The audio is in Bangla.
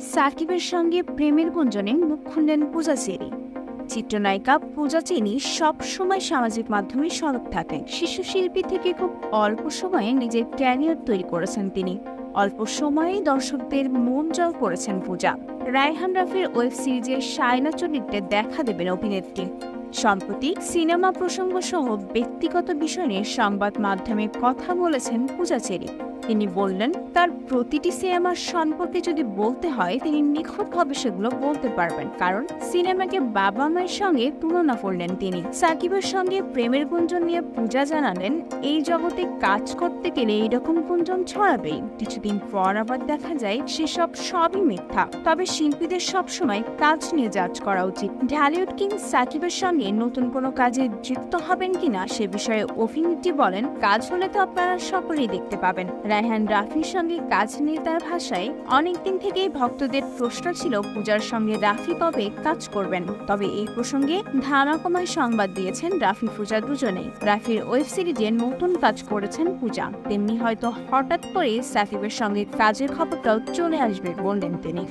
সাকিবের সঙ্গে প্রেমের গুঞ্জনে মুখ খুললেন পূজা চেরি চিত্রনায়িকা পূজা চেনি সবসময় সামাজিক মাধ্যমে সরব থাকেন। শিশু শিল্পী থেকে খুব অল্প সময়ে নিজের ক্যারিয়ার তৈরি করেছেন তিনি। অল্প সময়েই দর্শকদের মন জয় করেছেন পূজা। রায়হান রাফির ওয়েব সিরিজে সায়না চরিত্রে দেখা দেবেন অভিনেত্রী। সম্প্রতি সিনেমা প্রসঙ্গ সহ ব্যক্তিগত বিষয় নিয়ে সংবাদ মাধ্যমে কথা বলেছেন পূজা চেরি তিনি বললেন, তার প্রতিটি সিনেমার সম্পর্কে যদি বলতে হয়, তিনি নিখুঁতভাবে সেগুলো বলতে পারবেন। কারণ সিনেমাকে বাবা মায়ের সঙ্গে তুলনা করলেন তিনি। সাকিবের সঙ্গে প্রেমের গুঞ্জন নিয়ে পূজা জানালেন, এই জগতে কাজ করতে গেলে এইরকম গুঞ্জন ছড়াবেই। কিছুদিন পর আবার দেখা যায়, সেসব সবই মিথ্যা। তবে শিল্পীদের সবসময় কাজ নিয়ে জাজ করা উচিত। ঢালিউড কিং সাকিবের সঙ্গে নতুন কোনো কাজে যুক্ত হবেন কিনা, সে বিষয়ে অভিনেত্রী বলেন, কাজ হলে তো আপনারা সকলেই দেখতে পাবেন। রায়হান রাফির সঙ্গে কাজ নিয়ে তার ভাষায় অনেকদিন থেকেই ভক্তদের প্রশ্ন ছিল, পূজার সঙ্গে রাফি কবে কাজ করবেন? তবে এই প্রসঙ্গে ধারাকমায় সংবাদ দিয়েছেন রাফি পূজা দুজনে। রাফির ওয়েব সিরিজে নতুন কাজ করেছেন পূজা। তেমনি হয়তো হঠাৎ করে সাকিবের সঙ্গে কাজের খবরটাও চলে আসবে বললেন তিনি।